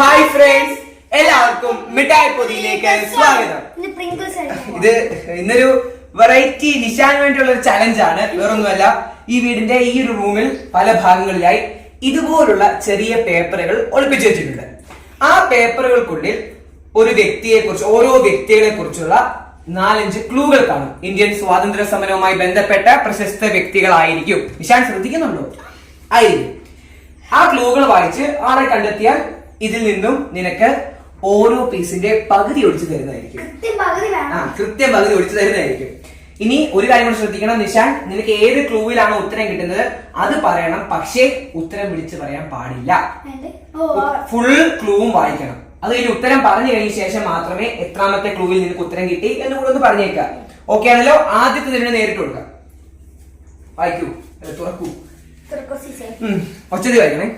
Hi friends എല്ലാവർക്കും മിഠായി പൊതിയിലേക്ക് സ്വാഗതം. ഇത് ഇന്നൊരു വെറൈറ്റി നിശാൻ വേണ്ടിയുള്ള ഒരു ചലഞ്ച് ആണ്. വേറൊന്നുമല്ല ഈ വീടിന്റെ ഈ ഒരു റൂമിൽ പല ഭാഗങ്ങളിലായി ഇതുപോലുള്ള ചെറിയ പേപ്പറുകൾ ഒളിപ്പിച്ചു വെച്ചിട്ടുണ്ട്. ആ പേപ്പറുകൾക്കുള്ളിൽ ഒരു വ്യക്തിയെ കുറിച്ച് ഓരോ വ്യക്തികളെ കുറിച്ചുള്ള നാലഞ്ച് ക്ലൂകൾ കാണും. ഇന്ത്യൻ സ്വാതന്ത്ര്യ സമരവുമായി ബന്ധപ്പെട്ട പ്രശസ്ത വ്യക്തികളായിരിക്കും. നിശാൻ ശ്രദ്ധിക്കുന്നുണ്ടോ? ആയിരിക്കും. ആ ക്ലൂകൾ വായിച്ച് ആളെ കണ്ടെത്തിയാൽ ഇതിൽ നിന്നും നിനക്ക് ഓരോ പീസിന്റെ പകുതി ഒഴിച്ചു തരുന്നതായിരിക്കും. കൃത്യം പകുതി ആ കൃത്യം പകുതി ഒഴിച്ചു തരുന്നതായിരിക്കും. ഇനി ഒരു കാര്യം കൂടി ശ്രദ്ധിക്കണം നിഷാൻ നിനക്ക് ഏത് ക്ലൂവിലാണോ ഉത്തരം കിട്ടുന്നത് അത് പറയണം. പക്ഷേ ഉത്തരം വിളിച്ച് പറയാൻ പാടില്ല. ഫുൾ ക്ലൂവും വായിക്കണം. അത് കഴിഞ്ഞ് ഉത്തരം പറഞ്ഞു കഴിഞ്ഞ ശേഷം മാത്രമേ എത്രാമത്തെ ക്ലൂവിൽ നിനക്ക് ഉത്തരം കിട്ടി എന്ന് കൂടെ ഒന്ന് പറഞ്ഞേക്കാം. ഓക്കെ ആണല്ലോ? ആദ്യത്തെ തന്നെ നേരിട്ട് കൊടുക്കാം. വായിക്കൂ. തുറക്കൂ. ഒച്ചതി വായിക്കണേ.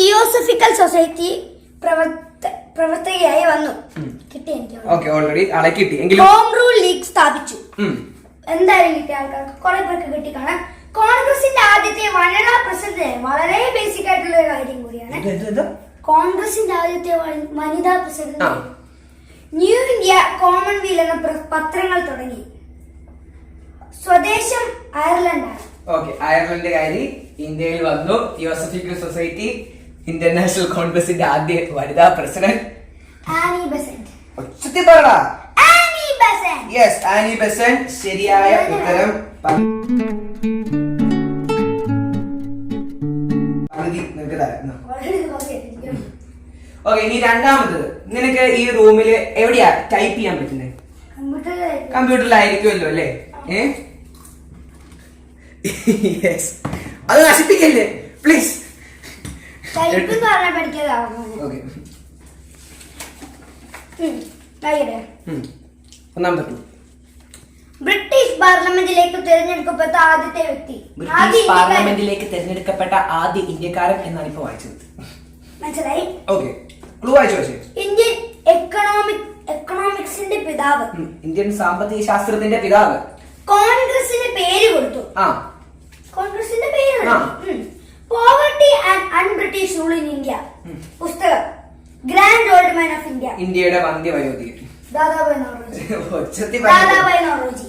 തിയോസഫിക്കൽ സൊസൈറ്റി പ്രവർത്ത- പ്രവർത്തകയായി വന്നു. കിട്ടി എനിക്ക് ഓക്കെ ഓൾറെഡി ആളെ കിട്ടി. എങ്കിലും ഹോം റൂൾ ലീഗ് സ്ഥാപിച്ചു. എന്തായാലും കിട്ടിയ ആൾക്കാർക്ക് കുറെ പേർക്ക് കിട്ടി കാണാൻ കോൺഗ്രസിന്റെ ആദ്യത്തെ വനിതാ പ്രസിഡന്റ് വളരെ ബേസിക് ആയിട്ടുള്ള ഒരു കാര്യം കൂടിയാണ്. കോൺഗ്രസിന്റെ ആദ്യത്തെ വനിതാ. President New India Commonweal എന്ന പത്രങ്ങൾ തുടങ്ങി. സ്വദേശം അയർലൻഡ് ഓക്കെ അയർലൻഡ് കാര്യം ഇന്ത്യയിൽ വന്നു. തിയോസഫിക്കൽ സൊസൈറ്റി ഇന്റർനാഷണൽ കോൺഗ്രസിന്റെ ആദ്യ വനിതാ പ്രസിഡന്റ്. പറടാ. യെസ് ആനി ബസൻ ശരിയായ ഉത്തരം ഓക്കെ ഇനി രണ്ടാമത്തത് നിനക്ക് ഈ റൂമിൽ എവിടെയാ ടൈപ്പ് ചെയ്യാൻ പറ്റുന്നത് കമ്പ്യൂട്ടറിലായിരിക്കുമല്ലോ അല്ലേ? ഏ? യെസ് അത് നശിപ്പിക്കല്ലേ? പ്ലീസ് ടൈപ്പ് എന്ന് പറഞ്ഞാൽ പഠിക്കാതാവുന്നു ഓക്കെ ഒന്നാമത്തെ clue. ബ്രിട്ടീഷ് പാർലമെന്റിലേക്ക് തിരഞ്ഞെടുക്കപ്പെട്ട ആദ്യത്തെ വ്യക്തി. ബ്രിട്ടീഷ് പാർലമെന്റിലേക്ക് തിരഞ്ഞെടുക്കപ്പെട്ട ആദ്യ ഇന്ത്യക്കാരൻ എന്നാണ് ഇപ്പൊ വായിച്ചത്. മനസ്സിലായി? ഓക്കെ. ക്ലൂ വായിച്ചു പക്ഷേ ഇന്ത്യൻ എക്കണോമിക് എക്കണോമിക്സിന്റെ പിതാവ്. ഇന്ത്യൻ സാമ്പത്തിക ശാസ്ത്രത്തിന്റെ പിതാവ്. കോൺഗ്രസിന് പേര് കൊടുത്തു. ആ. കോൺഗ്രസിന്റെ പേര് ആ. Poverty and unBritish rule in India പുസ്തകം. Grand old man of India ഇന്ത്യയുടെ വന്ധ്യവയോധി. ദാദാബായ് നവറോജി. ദാദാബായ് നവറോജി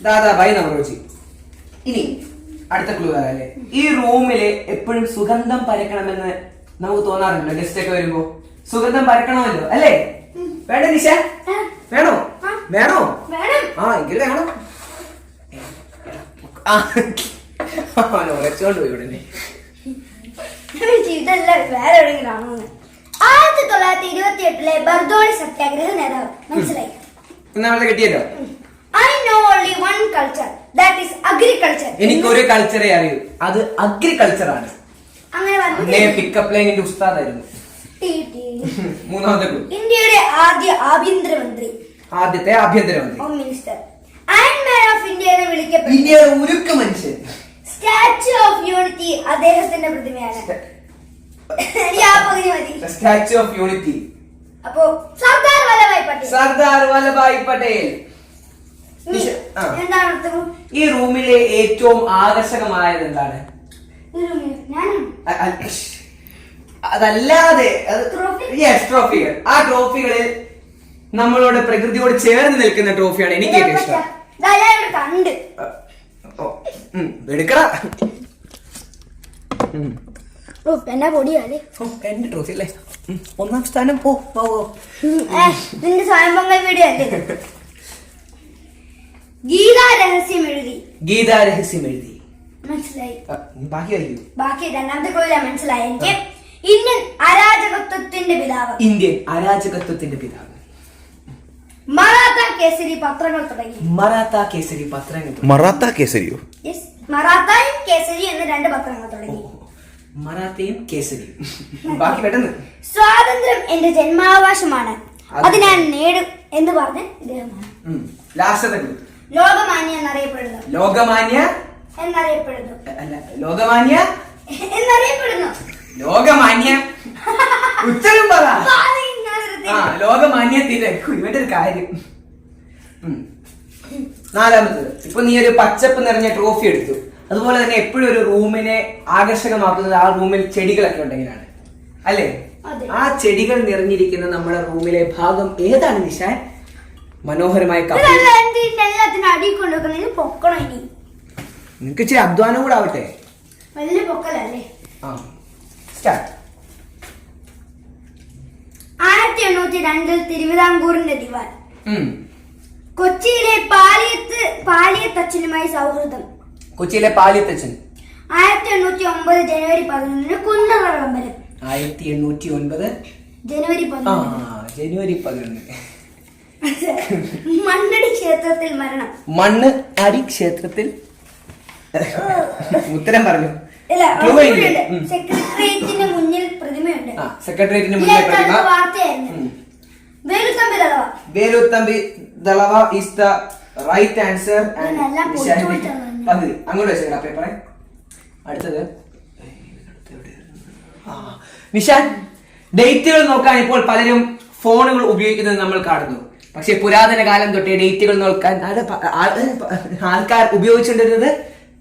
ദാദാബായി നവറോജി ഇനി അടുത്ത ക്ലൂ അല്ലേ ഈ റൂമിൽ എപ്പോഴും സുഗന്ധം പരക്കണമെന്ന് നമുക്ക് തോന്നാറുണ്ടല്ലോ ഗസ്റ്റ് ഒക്കെ വരുമ്പോ? സുഗന്ധം പരക്കണമല്ലോ അല്ലേ? വേണ്ട നിശ വേണോ. വേണോ? വേണം. ആ എങ്കിൽ വേണം. ഉരച്ചോണ്ട് പോയി ഉടനെ. ഇതല്ല വേറെ എവിടെയെങ്കിലും ആണോന്ന് ആയിരത്തി തൊള്ളായിരത്തി ഇരുപത്തി എട്ടിലെ ബർദോളി സത്യാഗ്രഹ നേതാവ്. മനസ്സിലായി? നമ്മളെ കിട്ടിയല്ലോ I know only one culture that is agriculture എനിക്കൊരു കൾച്ചറേ അറിയൂ. അത് അഗ്രികൾച്ചർ ആണ്. അങ്ങനെ പിക്കപ്പ് ലൈനിന്റെ ഉസ്താദായിരുന്നു. മൂന്നാമത്തെ ഇന്ത്യയുടെ ആദ്യ ആഭ്യന്തരമന്ത്രി. ആദ്യത്തെ ആഭ്യന്തരമന്ത്രി. മിനിസ്റ്റർ എന്ന് വിളിക്കപ്പെട്ടു. ഇന്ത്യയുടെ ഉരുക്ക് മനുഷ്യൻ. സ്റ്റാച്യു ഓഫ് യൂണിറ്റി അദ്ദേഹത്തിന്റെ പ്രതിമയാണ്. സ്റ്റാച്യു ഓഫ് യൂണിറ്റി അപ്പോ സർദാർ വല്ലഭായ് പട്ടേൽ. സർദാർ വല്ലഭായ് പട്ടേൽ? ഈ റൂമിലെ ഏറ്റവും ആകർഷകമായത് എന്താണ്. അതല്ലാതെ? യെസ് ട്രോഫികൾ ആ ട്രോഫികളിൽ നമ്മളോട് പ്രകൃതിയോട് ചേർന്ന് നിൽക്കുന്ന ട്രോഫിയാണ് എനിക്ക് ഏറ്റവും ഇഷ്ടം. കണ്ട് എടുക്കടാ. എന്നാ പൊടിയാലേ. എന്റെ ട്രോഫി അല്ലേ? ഒന്നാം സ്ഥാനം. പോ. നിന്റെ വീഡിയോ അല്ലേ? ഗീതാ രഹസ്യം എഴുതി. ഗീതാ രഹസ്യം എഴുതി. മനസ്സിലായി. ബാക്കി ബാക്കി രണ്ടാമത്തെ കോയില മനസ്സിലായി എനിക്ക്. ഇന്ത്യൻ അരാജകത്വത്തിന്റെ പിതാവ്. ഇന്ത്യൻ അരാജകത്വത്തിന്റെ പിതാവ്. മറാത്ത കേസരി പത്രങ്ങൾ തുടങ്ങി. മറാത്ത കേസരി പത്രങ്ങൾ മറാത്ത കേസരിയോ? Yes, മറാത്തയും കേസരി എന്ന രണ്ട് പത്രങ്ങൾ തുടങ്ങി. മറാത്തയും കേസരിയും. ബാക്കി പെട്ടെന്ന്. സ്വാതന്ത്ര്യം എന്റെ ജന്മാവകാശമാണ്. അത് ഞാൻ നേടും എന്ന് പറഞ്ഞ് ഇദ്ദേഹമാണ്. ലാസ്റ്റത്തെ ലോകമാന്യ എന്നറിയപ്പെടുന്നു. ലോകമാന്യ? എന്നറിയപ്പെടുന്നു. അല്ല ലോകമാന്യ? എന്നറിയപ്പെടുന്നു. ലോകമാന്യ? ഉത്തരം പറ. ആ ലോകമാന്യത്തിന്റെ ഇവന്റെ ഒരു കാര്യം. നാലാമത്തത്. ഇപ്പൊ നീ ഒരു പച്ചപ്പ് നിറഞ്ഞ ട്രോഫി എടുത്തു. അതുപോലെ തന്നെ എപ്പോഴും ഒരു റൂമിനെ ആകർഷകമാക്കുന്നത് ആ റൂമിൽ ചെടികളൊക്കെ ഉണ്ടെങ്കിലാണ്. അല്ലേ? ആ ചെടികൾ നിറഞ്ഞിരിക്കുന്ന നമ്മുടെ റൂമിലെ ഭാഗം ഏതാണ് നിഷാൻ? മനോഹരമായ നിനക്ക് ഇച്ചിരി അധ്വാനം കൂടെ ആവട്ടെ വലിയ പൊക്കലല്ലേ? ആ. സ്റ്റാർട്ട് ആയിരത്തി എണ്ണൂറ്റി രണ്ടിൽ തിരുവിതാംകൂറിന്റെ ദിവാൻ. കൊച്ചിയിലെ പാലിയത്ത് പാലിയത്തച്ഛനുമായി സൗഹൃദം. കൊച്ചിയിലെ പാലിയത്തച്ഛൻ. ആയിരത്തി എണ്ണൂറ്റി ഒമ്പത് ജനുവരി പതിനൊന്നിന് കുണ്ടറ വിളംബരം ആയിരത്തി എണ്ണൂറ്റി ഒൻപത് ജനുവരി ജനുവരി പതിനൊന്ന്. മണ്ണടി ക്ഷേത്രത്തിൽ മരണം. മണ്ണ് അടി ക്ഷേത്രത്തിൽ? ഉത്തരം പറഞ്ഞു. സെക്രട്ടേറിയറ്റിന്റെ മുന്നിൽ പ്രതിമയുണ്ട്. സെക്രട്ടേറിയറ്റിന്റെ അടുത്ത പ്രതിമ. വാർത്തയായിരുന്നു. Veluthampi Dalawa is the right answer പകുതി അങ്ങോട്ട് വെച്ചേക്കടാ പേപ്പറെ. അടുത്തത്. നിഷാൻ ഡേറ്റുകൾ നോക്കാൻ ഇപ്പോൾ പലരും ഫോണുകൾ ഉപയോഗിക്കുന്നത് നമ്മൾ കാണുന്നു. പക്ഷെ പുരാതന കാലം തൊട്ടേ ഡേറ്റുകൾ നോക്കാൻ ആൾക്കാർ ഉപയോഗിച്ചുകൊണ്ടിരുന്നത്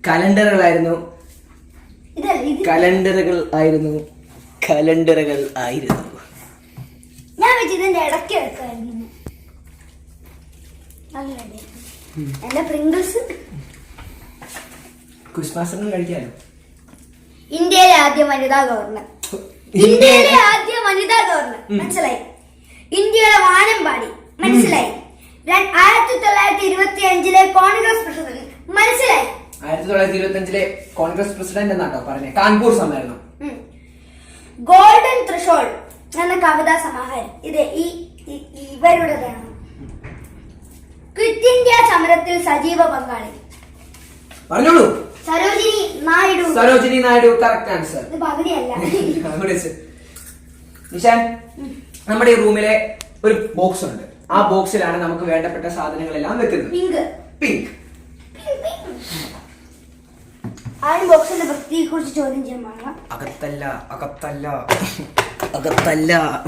കലണ്ടറുകളായിരുന്നു. കലണ്ടറുകൾ ആയിരുന്നു. കലണ്ടറുകൾ ആയിരുന്നു. ഞാൻ വെച്ച് ഇതിന്റെ ഇടയ്ക്ക് വെക്കായിരുന്നു നല്ല. എന്റെ പ്രിങ്കിൾസ് ക്രിസ്മസ് ഇന്ത്യയിലെ ആദ്യ വനിതാ ഗവർണർ. ഇന്ത്യയിലെ ആദ്യ വനിതാ ഗവർണർ. മനസ്സിലായി? ഇന്ത്യയുടെ വാനമ്പാടി. മനസ്സിലായി? ആയിരത്തി തൊള്ളായിരത്തി ഇരുപത്തി അഞ്ചിലെ കോൺഗ്രസ് പ്രസിഡന്റ്. മനസ്സിലായി? ആയിരത്തി തൊള്ളായിരത്തി ഇരുപത്തി അഞ്ചിലെ കോൺഗ്രസ് പ്രസിഡന്റ് എന്നാട്ടോ പറഞ്ഞേ. കാൺപൂർ സമ്മേളനം. ഗോൾഡൻ ത്രിഷോൾ എന്ന കവിതാ സമാഹാരം. ഇത് ഈ ഇവരുടേതാണ്. ക്വിറ്റ് ഇന്ത്യ സമരത്തിൽ സജീവ പങ്കാളി. പറഞ്ഞോളൂ. സരോജിനി നായിഡു. സരോജിനി നായിഡു കറക്റ്റ് ആൻസർ ഇത് പകുതിയല്ല. നിഷാൻ നമ്മുടെ ഈ റൂമിലെ ഒരു ബോക്സ് ഉണ്ട്. ആ ബോക്സിലാണ് നമുക്ക് വേണ്ടപ്പെട്ട സാധനങ്ങളെല്ലാം വെക്കുന്നത്. പിങ്ക്. പിങ്ക്. ആ ബോക്സിന്റെ വൃത്തിയെ കുറിച്ച് ചോദ്യം ചെയ്യാൻ അകത്തല്ല അകത്തല്ല. അകത്തല്ല.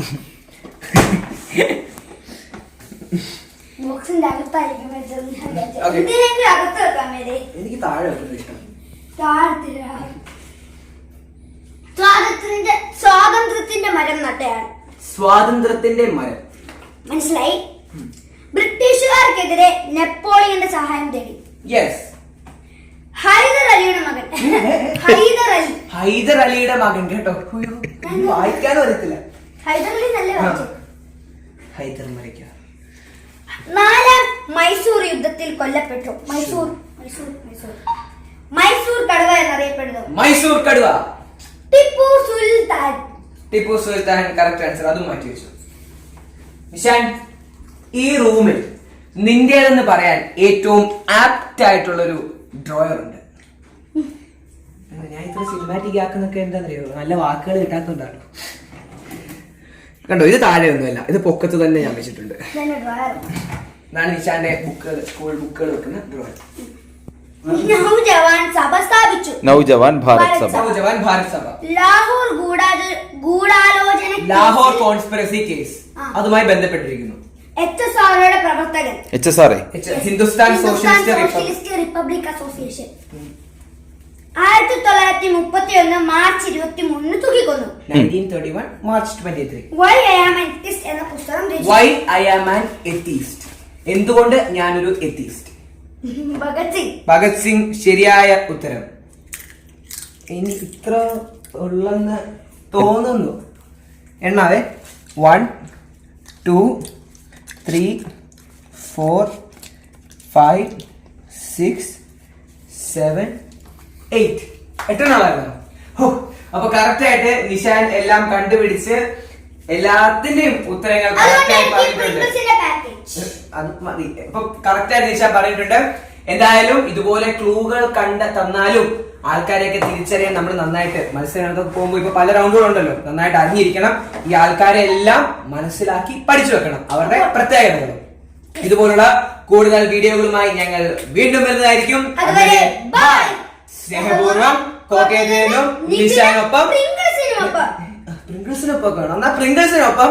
എനിക്ക് താഴെ സ്വാതന്ത്ര്യത്തിന്റെ സ്വാതന്ത്ര്യത്തിന്റെ മരം നട്ടയാണ്. സ്വാതന്ത്ര്യത്തിന്റെ മരം. മനസ്സിലായി? ബ്രിട്ടീഷുകാർക്കെതിരെ നെപ്പോളിയന്റെ സഹായം തേടി. യെസ് ഹൈദർ അലിയുടെ മകൻ. ഹൈദർ അലി. ഹൈദർ അലിയുടെ മകൻ കേട്ടോ. വായിക്കാൻ വരത്തില്ല വായിക്കാനും അറിയത്തില്ല. ഹൈദർ അലി നല്ല ഹൈദർ നാലാം മൈസൂർ യുദ്ധത്തിൽ കൊല്ലപ്പെട്ടു. മൈസൂർ മൈസൂർ മൈസൂർ. മൈസൂർ കടുവ എന്നറിയപ്പെടുന്നു മൈസൂർ കടുവ. ടിപ്പു സുൽത്താൻ. ടിപ്പു സുൽത്താൻ കറക്റ്റ് ആൻസർ അതും മാറ്റി വെച്ചു. നിഷാൻ ഈ റൂമിൽ നിന്റേതെന്ന് പറയാൻ ഏറ്റവും ആപ്റ്റ് ആയിട്ടുള്ള ഒരു ഡ്രോയർ ഉണ്ട്. ഞാൻ ഇത്ര സിനിമാറ്റിക് ആക്കുന്നൊക്കെ എന്താണെന്നറിയോ നല്ല വാക്കുകൾ കിട്ടാത്തതുകൊണ്ടാണ് കണ്ടോ ഇത് താഴെ ഒന്നുമല്ല ഇത് പൊക്കത്ത് തന്നെ ഞാൻ വെച്ചിട്ടുണ്ട്. ഇതാണ് ബുക്കുകൾ സ്കൂൾ ബുക്കുകൾ വെക്കുന്ന സഭ സ്ഥാപിച്ചു. ഭാരത് സഭ. ഭാരത് സഭ. ലാഹോർ ഗൂഢാല ഗൂഢാലോചന ലാഹോർ കോൺസ്പിറസി കേസ് അതുമായി ബന്ധപ്പെട്ടിരിക്കുന്നു. എച്ച് എസ് ആറുടെ പ്രവർത്തകൻ. എച്ച് എസ് ആറെ ഹിന്ദുസ്ഥാൻ സോഷ്യലിസ്റ്റ് റിപ്പബ്ലിക് അസോസിയേഷൻ ആയിരത്തി തൊള്ളായിരത്തി മുപ്പത്തി ഒന്ന് മാർച്ച് ഇരുപത്തി മൂന്നിന് തൂക്കിക്കൊന്നു. Nineteen thirty one March twenty three why I am എന്ന പുസ്തകം രചിച്ചു. Why I am an atheist എന്തുകൊണ്ട് ഞാനൊരു എത്തീസ്റ്റ് ഭഗത് സിംഗ്. ഭഗത് സിംഗ് ശരിയായ ഉത്തരം. ഇനി ഇത്ര ഉള്ളെന്ന് തോന്നുന്നു. എണ്ണാവേ. One two three four five six seven eight എട്ടെണ്ണമായിരുന്നു ഹോ അപ്പൊ കറക്റ്റ് ആയിട്ട് നിഷാൻ എല്ലാം കണ്ടുപിടിച്ച് എല്ലാത്തിന്റെയും ഉത്തരങ്ങൾ കറക്റ്റ് ആയി പറഞ്ഞിട്ടുണ്ട്. പ്രിൻസിപ്പൽസിന്റെ പാക്കേജ് അത് മതി. ഇപ്പൊ കറക്റ്റ് ആയിട്ട് നിഷാൻ പറഞ്ഞിട്ടുണ്ട്. എന്തായാലും ഇതുപോലെ ക്ലൂകൾ കണ്ട് തന്നാലും ആൾക്കാരെയൊക്കെ തിരിച്ചറിയാൻ നമ്മൾ നന്നായിട്ട് മത്സരങ്ങൾക്ക് പോകുമ്പോൾ ഇപ്പൊ പല റൗണ്ടുകളുണ്ടല്ലോ നന്നായിട്ട് അറിഞ്ഞിരിക്കണം. ഈ ആൾക്കാരെ എല്ലാം മനസ്സിലാക്കി പഠിച്ചു വെക്കണം. അവരുടെ പ്രത്യേകതകൾ. ഇതുപോലുള്ള കൂടുതൽ വീഡിയോകളുമായി ഞങ്ങൾ വീണ്ടും വരുന്നതായിരിക്കും. ബൈ സ്നേഹപൂർവം നിശാനൊപ്പം പ്രിങ്കിൾസിനുമൊപ്പം പ്രിങ്കിൾസിനൊപ്പം കാണാം. എന്നാ പ്രിങ്കിൾസിനൊപ്പം